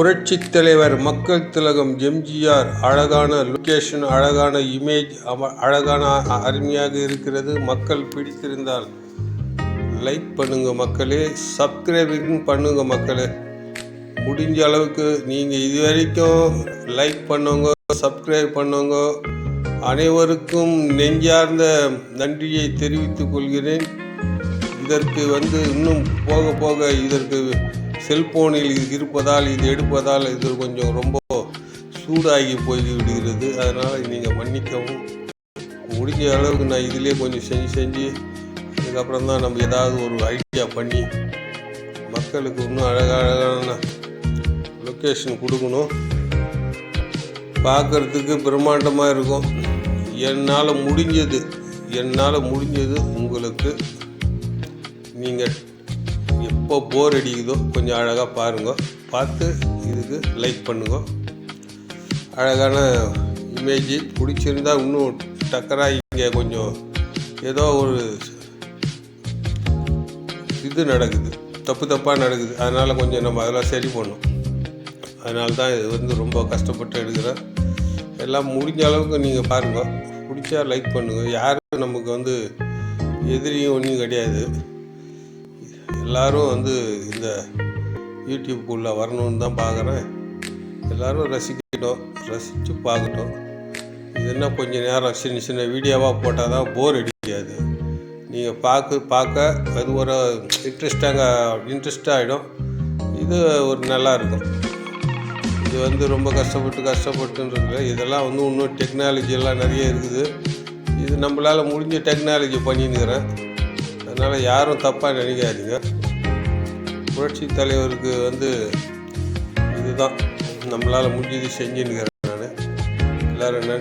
புரட்சித் தலைவர் மக்கள் திலகம் எம்ஜிஆர் அழகான லொக்கேஷன் அழகான இமேஜ் அம- அழகான அ- அருமையாக இருக்கிறது. மக்கள் பிடித்திருந்தால் லைக் பண்ணுங்க மக்களே சப்ஸ்கிரைபிங் பண்ணுங்க மக்களே. முடிஞ்ச அளவுக்கு நீங்கள் இது வரைக்கும் லைக் பண்ணுங்க சப்ஸ்கிரைப் பண்ணுங்க அனைவருக்கும் நெஞ்சார்ந்த நன்றியை தெரிவித்துக் கொள்கிறேன். இதற்கு வந்து இன்னும் போக போக இதற்கு செல்போனில் இருப்பதால் இது எடுப்பதால் இது கொஞ்சம் ரொம்ப சூடாகி போய் விடுகிறது அதனால் நீங்கள் மன்னிக்கவும். முடிஞ்ச அளவுக்கு நான் இதிலே கொஞ்சம் செஞ்சு செஞ்சு அதுக்கப்புறம் தான் நம்ம ஏதாவது ஒரு ஐடியா பண்ணி மக்களுக்கு இன்னும் அழகழகான லொக்கேஷன் கொடுக்கணும். பார்க்குறதுக்கு பிரம்மாண்டமாக இருக்கும். என்னால் முடிஞ்சது என்னால் முடிஞ்சது உங்களுக்கு நீங்கள் எப்போ போர் அடிக்குதோ கொஞ்சம் அழகாக பாருங்க. பார்த்து இதுக்கு லைக் பண்ணுங்க. அழகான இமேஜ் பிடிச்சிருந்தா இன்னும் டக்கராக இங்கே கொஞ்சம் ஏதோ ஒரு இது நடக்குது. தப்பு தப்பாக நடக்குது. அதனால் கொஞ்சம் நம்ம அதெல்லாம் சரி பண்ணோம் அதனால தான் இது வந்து ரொம்ப கஷ்டப்பட்டு எடுக்கிறேன் எல்லாம் முடிஞ்ச அளவுக்கு நீங்கள் பாருங்கள் பிடிச்சா லைக் பண்ணுங்கள் யாரும் நமக்கு வந்து எதிரியும் ஒன்றும் கிடையாது. எல்லோரும் வந்து இந்த யூடியூப்புக்குள்ளே வரணும்னு தான் பார்க்குறேன். எல்லோரும் ரசிக்கட்டும் ரசித்து பார்க்கட்டும். இது என்ன கொஞ்சம் நேரம் சின்ன சின்ன வீடியோவாக போட்டால் தான் போர் அடிக்காது. நீங்கள் பார்க்க பார்க்க அது ஒரு இன்ட்ரெஸ்டாக இன்ட்ரெஸ்டாகிடும் இது ஒரு நல்லா இருக்கும். இது வந்து ரொம்ப கஷ்டப்பட்டு கஷ்டப்பட்டுன்றது இதெல்லாம் வந்து இன்னும் டெக்னாலஜி எல்லாம் நிறைய இருக்குது. இது நம்மளால் முடிஞ்ச டெக்னாலஜி பண்ணின்னுக்கிறேன். அதனால் யாரும் தப்பாக நினைக்காதீங்க. புரட்சி தலைவருக்கு வந்து இதுதான். நம்மளால் முடிஞ்சது செஞ்சுன்னுக்கிறேன் நான். எல்லோரும் நன்றி.